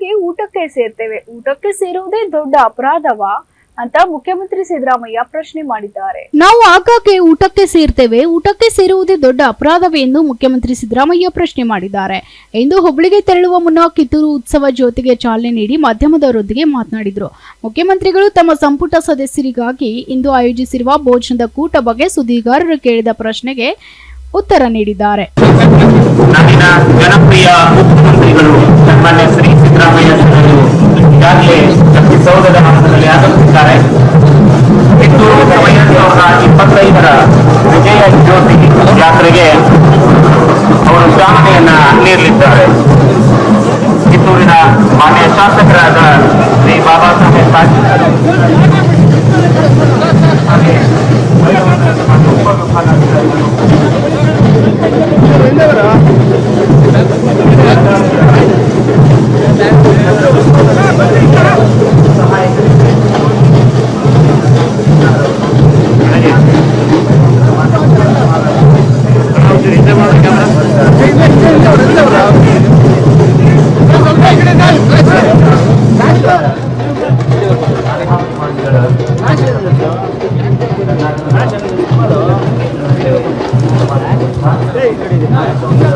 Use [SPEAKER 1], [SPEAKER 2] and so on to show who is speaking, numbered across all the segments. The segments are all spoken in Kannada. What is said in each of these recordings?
[SPEAKER 1] ಆಗಾಗ್ಗೆ ಊಟಕ್ಕೆ ಸೇರ್ತೇವೆ. ಊಟಕ್ಕೆ ಸೇರುವುದೇ ದೊಡ್ಡ ಅಪರಾಧವಾ ಅಂತ ಮುಖ್ಯಮಂತ್ರಿ ಸಿದ್ದರಾಮಯ್ಯ ಪ್ರಶ್ನೆ ಮಾಡಿದ್ದಾರೆ. ನಾವು ಆಗಾಗ್ಗೆ ಊಟಕ್ಕೆ ಸೇರ್ತೇವೆ. ಊಟಕ್ಕೆ ಸೇರುವುದೇ ದೊಡ್ಡ ಅಪರಾಧವೇ ಎಂದು ಮುಖ್ಯಮಂತ್ರಿ ಸಿದ್ದರಾಮಯ್ಯ ಪ್ರಶ್ನೆ ಮಾಡಿದ್ದಾರೆ. ಇಂದು ಹುಬ್ಬಳ್ಳಿಗೆ ತೆರಳುವ ಮುನ್ನ ಕಿತ್ತೂರು ಉತ್ಸವ ಜ್ಯೋತಿಗೆ ಚಾಲನೆ ನೀಡಿ ಮಾಧ್ಯಮದವರೊಂದಿಗೆ ಮಾತನಾಡಿದರು. ಮುಖ್ಯಮಂತ್ರಿಗಳು ತಮ್ಮ ಸಂಪುಟ ಸದಸ್ಯರಿಗಾಗಿ ಇಂದು ಆಯೋಜಿಸಿರುವ ಭೋಜನದ ಕೂಟ ಬಗ್ಗೆ ಸುದ್ದಿಗಾರರು ಕೇಳಿದ ಪ್ರಶ್ನೆಗೆ ಉತ್ತರ ನೀಡಿದ್ದಾರೆ.
[SPEAKER 2] ಸಾವಿರದ ಇಪ್ಪತ್ತೈದರ ವಿಜಯ ಜ್ಯೋತಿ ಯಾತ್ರೆಗೆ ಅವರು ಚಾಲನೆಯನ್ನ ನೀಡಲಿದ್ದಾರೆ. Hey,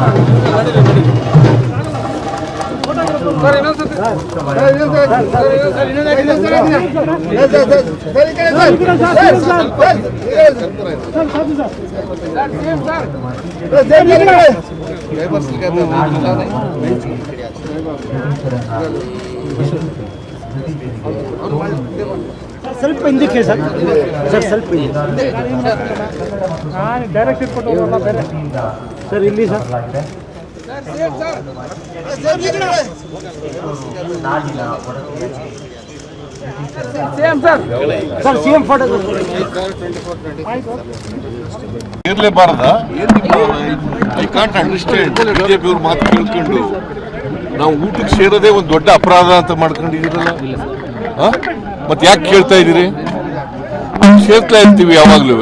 [SPEAKER 3] ಸ್ವಲ್ಪ ಹಿಂದಕ್ಕೆ ಸರ್ ಸರ್ ಸ್ವಲ್ಪ ಹಿಂದೆ
[SPEAKER 4] ಡೈರೆಕ್ಟ್ ಇಟ್ಕೊಟ್ಟು ಬೇರೆ
[SPEAKER 3] ಸರ್ ಇಲ್ಲಿ sir sir C M photo
[SPEAKER 5] ಇರ್ಲೇಬಾರ್ದ. I can't understand BJP ಅವ್ರ ಮಾತು ಕೇಳ್ಕೊಂಡು ನಾವು ಊಟಕ್ಕೆ ಸೇರೋದೇ ಒಂದು ದೊಡ್ಡ ಅಪರಾಧ ಅಂತ ಮಾಡ್ಕೊಂಡಿದ್ದೀರಲ್ಲ? ಮತ್ ಮತ್ತೆ ಯಾಕೆ ಕೇಳ್ತಾ ಇದ್ದೀರಿ? ಸೇರ್ತಾ ಇರ್ತೀವಿ ಯಾವಾಗ್ಲೂ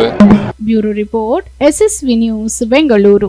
[SPEAKER 1] bureau report, S S V news, Bengaluru.